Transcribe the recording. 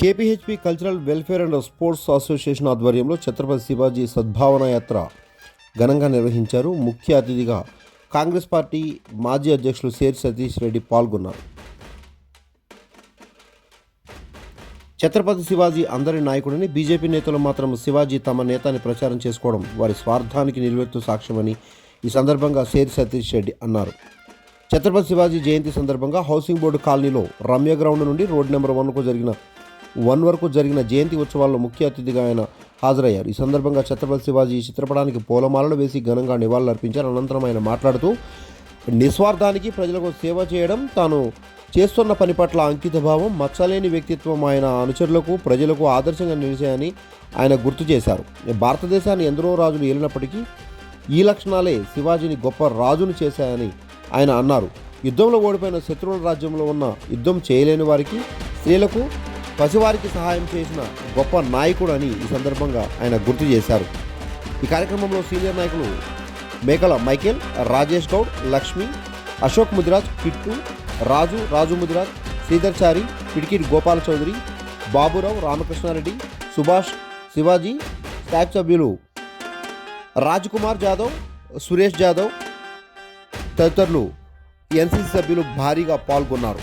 కేపీహెచ్పి cultural welfare and sports association ఆధ్వర్యంలో ఛత్రపతి శివాజీ సద్భావన యాత్ర ఘనంగా నిర్వహించారు. ముఖ్య అతిథిగా కాంగ్రెస్ పార్టీ మాజీ అధ్యక్షులు సేర్ సతీష్ రెడ్డి పాల్గొన్నారు. ఛత్రపతి శివాజీ అందరి నాయకుడని బీజేపీ నేతలు మాత్రం శివాజీ తమ నేతని ప్రచారం చేసుకోవడం వారి స్వార్థానికి నిలువెత్తు సాక్ష్యమని ఈ సందర్భంగా సేర్ సతీష్ రెడ్డి అన్నారు. ఛత్రపతి శివాజీ జయంతి సందర్భంగా హౌసింగ్ బోర్డు కాలనీలో రమ్య గ్రౌండ్ నుండి రోడ్ నెంబర్ వన్కు జరిగిన వన్ వరకు జరిగిన జయంతి ఉత్సవాల్లో ముఖ్య అతిథిగా ఆయన హాజరయ్యారు. ఈ సందర్భంగా ఛత్రపతి శివాజీ చిత్రపటానికి పూలమాలలు వేసి ఘనంగా నివాళులర్పించారు. అనంతరం ఆయన మాట్లాడుతూ నిస్వార్థానికి ప్రజలకు సేవ చేయడం తాను చేస్తున్న పని పట్ల అంకితభావం మచ్చలేని వ్యక్తిత్వం ఆయన అనుచరులకు ప్రజలకు ఆదర్శంగా నిలిచాయని ఆయన గుర్తు చేశారు. భారతదేశాన్ని ఎందరో రాజులు ఏలినప్పటికీ ఈ లక్షణాలే శివాజీని గొప్ప రాజును చేశాయని ఆయన అన్నారు. యుద్ధంలో ఓడిపోయిన శత్రువుల రాజ్యంలో ఉన్న యుద్ధం చేయలేని వారికి స్త్రీలకు పసివారికి సహాయం చేసిన గొప్ప నాయకుడు అని ఈ సందర్భంగా ఆయన గుర్తు చేశారు. ఈ కార్యక్రమంలో సీనియర్ నాయకులు మేకల మైకేల్ రాజేష్ గౌడ్ లక్ష్మి అశోక్ ముదిరాజ్ కిట్టు రాజు రాజు ముదిరాజ్ శ్రీధర్ చారి పిడికిడి గోపాల చౌదరి బాబురావు రామకృష్ణారెడ్డి సుభాష్ శివాజీ స్టాఫ్ సభ్యులు రాజ్ కుమార్ జాదవ్ సురేష్ జాదవ్ తదితరులు ఎన్సీసీ సభ్యులు భారీగా పాల్గొన్నారు.